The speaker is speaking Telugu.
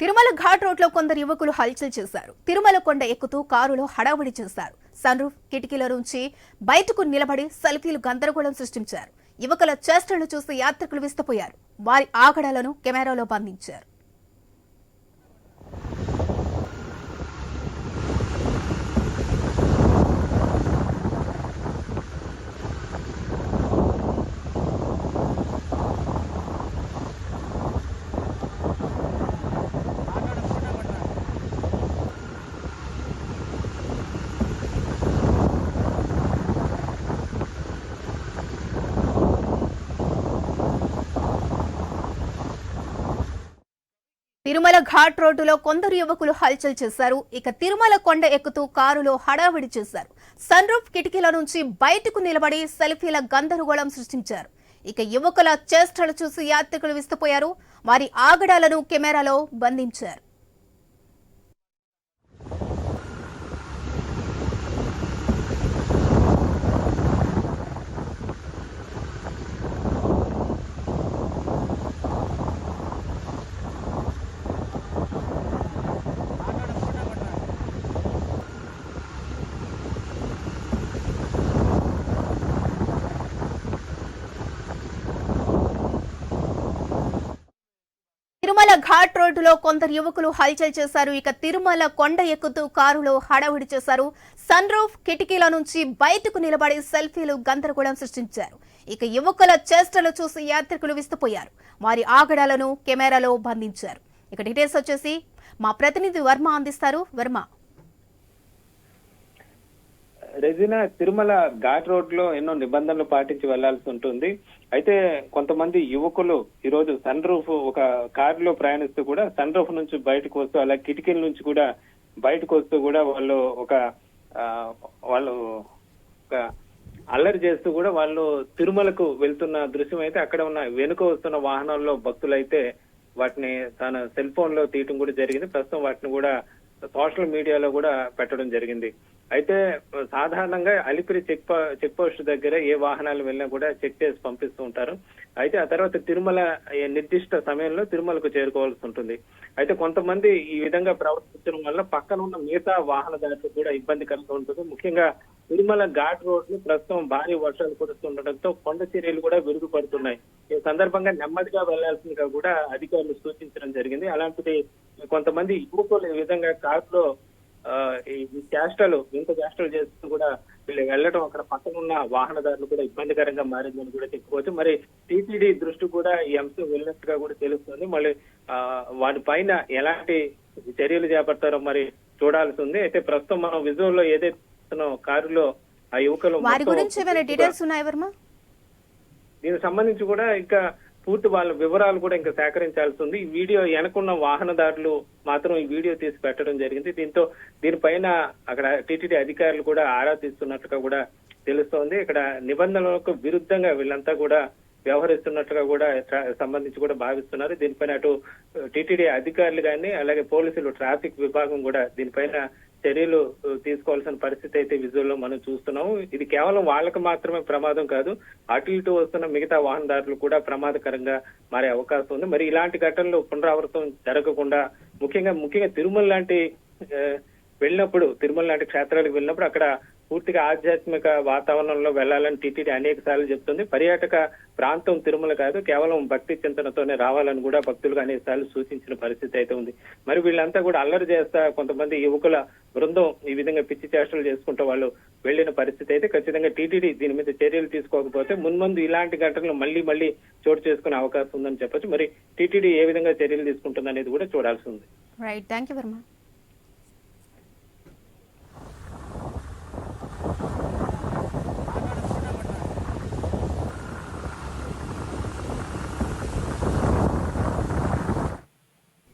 తిరుమల ఘాట్ రోడ్లో కొందరు యువకులు హల్చల్ చేశారు. తిరుమల కొండ ఎక్కుతూ కారులో హడావుడి చేశారు. సన్ రూఫ్ కిటికీల నుంచి బయటకు నిలబడి సెల్ఫీలు గందరగోళం సృష్టించారు. యువకుల చేష్టలు చూసి యాత్రికులు విస్తపోయారు. వారి ఆగడాలను కెమెరాలో బంధించారు. తిరుమల ఘాట్ రోడ్డులో కొందరు యువకులు హల్చల్ చేశారు. ఇక తిరుమల కొండ ఎక్కుతూ కారులో హడావిడి చేశారు. సన్ రూఫ్ కిటికీల నుంచి బయటకు నిలబడి సెల్ఫీల గందరగోళం సృష్టించారు. ఇక యువకుల చేష్టలు చూసి యాత్రికులు విస్తుపోయారు. వారి ఆగడాలను కెమెరాలో బంధించారు తిరుమల ఘాట్ రోడ్డులో కొందరు యువకులు హల్చల్ చేశారు. ఇక తిరుమల కొండ ఎక్కుతూ కారులో హడావుడి చేశారు. సన్ రూఫ్ కిటికీల నుంచి బయటకు నిలబడి సెల్ఫీలు గందరగోళం సృష్టించారు. ఇక యువకుల చేష్టలు చూసి యాత్రికులు విస్తుపోయారు. వారి ఆగడాలను కెమెరాలో బంధించారు. ఇక డీటెయిల్స్ వచ్చేసి మా ప్రతినిధి వర్మ అందిస్తారు. వర్మ. రెజినా తిరుమల ఘాట్ రోడ్లో ఎన్నో నిబంధనలు పాటించి వెళ్ళాల్సి ఉంటుంది. అయితే కొంతమంది యువకులు ఈ రోజు సన్ రూఫ్ ఒక కారులో ప్రయాణిస్తూ కూడా సన్ రూఫ్ నుంచి బయటకు వస్తూ అలా కిటికీల నుంచి కూడా బయటకు వస్తూ కూడా వాళ్ళు ఒక ఆ, వాళ్ళు ఒక అల్లరి చేస్తూ కూడా వాళ్ళు తిరుమలకు వెళ్తున్న దృశ్యం అయితే అక్కడ ఉన్న వెనుక వస్తున్న వాహనాల్లో భక్తులైతే వాటిని తన సెల్ ఫోన్లో తీయటం కూడా జరిగింది. ప్రస్తుతం వాటిని కూడా సోషల్ మీడియాలో కూడా పెట్టడం జరిగింది. అయితే సాధారణంగా అలిపిరి చెక్ చెక్ పోస్ట్ దగ్గర ఏ వాహనాలు వెళ్ళినా కూడా చెక్ చేసి పంపిస్తూ ఉంటారు. అయితే ఆ తర్వాత తిరుమల నిర్దిష్ట సమయంలో తిరుమలకు చేరుకోవాల్సి ఉంటుంది. అయితే కొంతమంది ఈ విధంగా ప్రవర్తించడం వల్ల పక్కన ఉన్న మిగతా వాహనదారులకు కూడా ఇబ్బందికరంగా ఉంటుంది. ముఖ్యంగా తిరుమల ఘాట్ రోడ్లు ప్రస్తుతం భారీ వర్షాలు కురుస్తుండటంతో కొండ చర్యలు కూడా విరుగుపడుతున్నాయి ఈ సందర్భంగా నెమ్మదిగా వెళ్ళాల్సిందిగా కూడా అధికారులు సూచించడం జరిగింది. అలాంటిది కొంతమంది యువకులు ఈ విధంగా కారులో ఈ చేష్టలు ఇంత చేష్టలు చేస్తూ కూడా వీళ్ళు వెళ్ళడం అక్కడ పక్కన ఉన్న వాహనదారులు కూడా ఇబ్బందికరంగా మారిందని కూడా చెప్పుకోవచ్చు. మరి టీటీడీ దృష్టి కూడా ఈ అంశం వెళ్ళినట్టుగా కూడా తెలుస్తుంది. మళ్ళీ ఆ, వాటి పైన ఎలాంటి చర్యలు చేపడతారో మరి చూడాల్సి ఉంది. అయితే ప్రస్తుతం మనం విజువల్లో ఏదైతే కారులో ఆ యువకులు వారి గురించి డీటెయిల్స్ ఉన్నాయి వర్మ? దీనికి సంబంధించి కూడా ఇంకా పూర్తి వాళ్ళ వివరాలు కూడా ఇంకా సేకరించాల్సి ఉంది. ఈ వీడియో వెనకున్న వాహనదారులు మాత్రం ఈ వీడియో తీసి పెట్టడం జరిగింది. దీంతో దీనిపైన అక్కడ టీటీడీ అధికారులు కూడా ఆరా తీస్తున్నట్టుగా కూడా తెలుస్తోంది. ఇక్కడ నిబంధనలకు విరుద్ధంగా వీళ్ళంతా కూడా వ్యవహరిస్తున్నట్టుగా కూడా సంబంధించి కూడా భావిస్తున్నారు. దీనిపైన అటు టీటీడీ అధికారులు కానీ అలాగే పోలీసులు ట్రాఫిక్ విభాగం కూడా దీనిపైన చర్యలు తీసుకోవాల్సిన పరిస్థితి అయితే విజువల్లో మనం చూస్తున్నాము. ఇది కేవలం వాళ్ళకి మాత్రమే ప్రమాదం కాదు అటు ఇటు వస్తున్న మిగతా వాహనదారులు కూడా ప్రమాదకరంగా మారే అవకాశం ఉంది. మరి ఇలాంటి ఘటనలు పునరావృతం జరగకుండా ముఖ్యంగా ముఖ్యంగా తిరుమల లాంటి వెళ్ళినప్పుడు తిరుమల లాంటి క్షేత్రాలకు వెళ్ళినప్పుడు అక్కడ పూర్తిగా ఆధ్యాత్మిక వాతావరణంలో వెళ్ళాలని టీటీడీ అనేక సార్లు చెప్తుంది. పర్యాటక ప్రాంతం తిరుమల కాదు కేవలం భక్తి చింతనతోనే రావాలని కూడా భక్తులకు అనేక సార్లు సూచించిన పరిస్థితి అయితే ఉంది. మరి వీళ్ళంతా కూడా అల్లరి చేస్తా కొంతమంది యువకుల బృందం ఈ విధంగా పిచ్చి చేష్టలు చేసుకుంటూ వాళ్ళు వెళ్ళిన పరిస్థితి అయితే ఖచ్చితంగా టీటీడీ దీని మీద చర్యలు తీసుకోకపోతే మున్ముందు ఇలాంటి ఘటనలు మళ్ళీ మళ్ళీ చోటు చేసుకునే అవకాశం ఉందని చెప్పొచ్చు. మరి టీటీడీ ఏ విధంగా చర్యలు తీసుకుంటుంది అనేది కూడా చూడాల్సి ఉంది. Right thank you